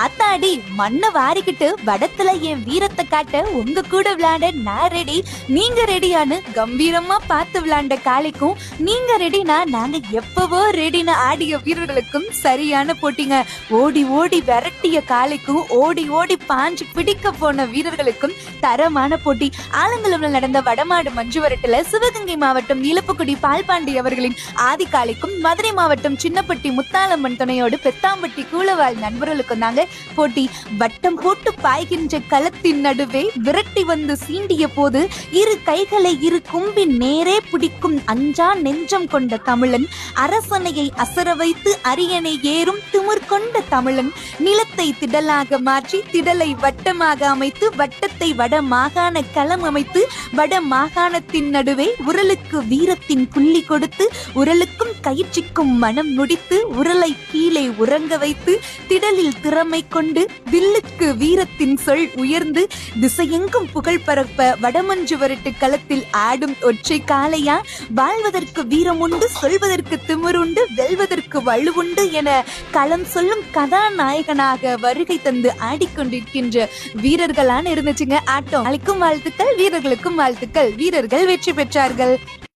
ஆத்தாடி மண்ணை வாரிக்கிட்டு வடத்துல என் வீரத்தை காட்ட உங்க கூட விளையாட நான் ரெடி நீங்க ரெடியான்னு கம்பீரமா பார்த்து விளையாண்ட காளைக்கும் நீங்க ரெடினா நாங்க எப்பவோ ரெடின்னு ஆடிய வீரர்களுக்கும் சரியான போட்டிங்க. ஓடி ஓடி விரட்டிய காளைக்கும் ஓடி ஓடி பாஞ்சு பிடிக்க போன வீரர்களுக்கும் தரமான போட்டி. ஆலங்குளம்ல நடந்த வடமாடு மஞ்சு சிவகங்கை மாவட்டம் இலப்புக்குடி பால்பாண்டி அவர்களின் ஆதிகாலைக்கும் மதுரை மாவட்டம் சின்னப்பட்டி முத்தாலம்மன் துணையோடு பெத்தாம்பட்டி கூலவாள் நண்பர்களுக்கும் தாங்க போட்டி. வட்டம் போட்டு பாய்கின்ற களத்தின் நடுவே விரட்டி வந்து சீண்டிய போது இரு கைகளை இரு கும்பின் நேரே பிடிக்கும் அஞ்சா நெஞ்சம் கொண்ட தமிழன். அரசனையை அசர வைத்து அரியணை ஏறும் திமிர் கொண்ட தமிழன். நிலத்தை திடலாக மாற்றி திடலை வட்டமாக அமைத்து வட்டத்தை வட மாகாண களம் அமைத்து வட மாகாணத்தின் நடுவே உரலுக்கு வீரத்தின் புள்ளி கொடுத்து உரலுக்கும் கயிற்சிக்கும் மனம் முடித்து உரலை கீழே உறங்க வைத்து திடலில் திறமை கொண்டு வில்லுக்கு வீரத்தின் சொல் உயர்ந்து திசையெங்கும் புகழ் பரப்ப வடமஞ்சு வரட்டு களத்தில் ஆடும் ஒற்றை காளையா? வாழ்வதற்கு வீரம் உண்டு சொல்வதற்கு திமிருண்டு வெல்வதற்கு வலுவுண்டு என களம் சொல்லும் கதாநாயகனாக வருகை தந்து ஆடிக்கொண்டிருக்கின்ற வீரர்களான இருந்துச்சுங்க. ஆட்டம். அழைக்கும் வாழ்த்துக்கள் வீரர்களுக்கும் வாழ்த்துக்கள். வீரர்கள் வெற்றி பெற்றார்கள்.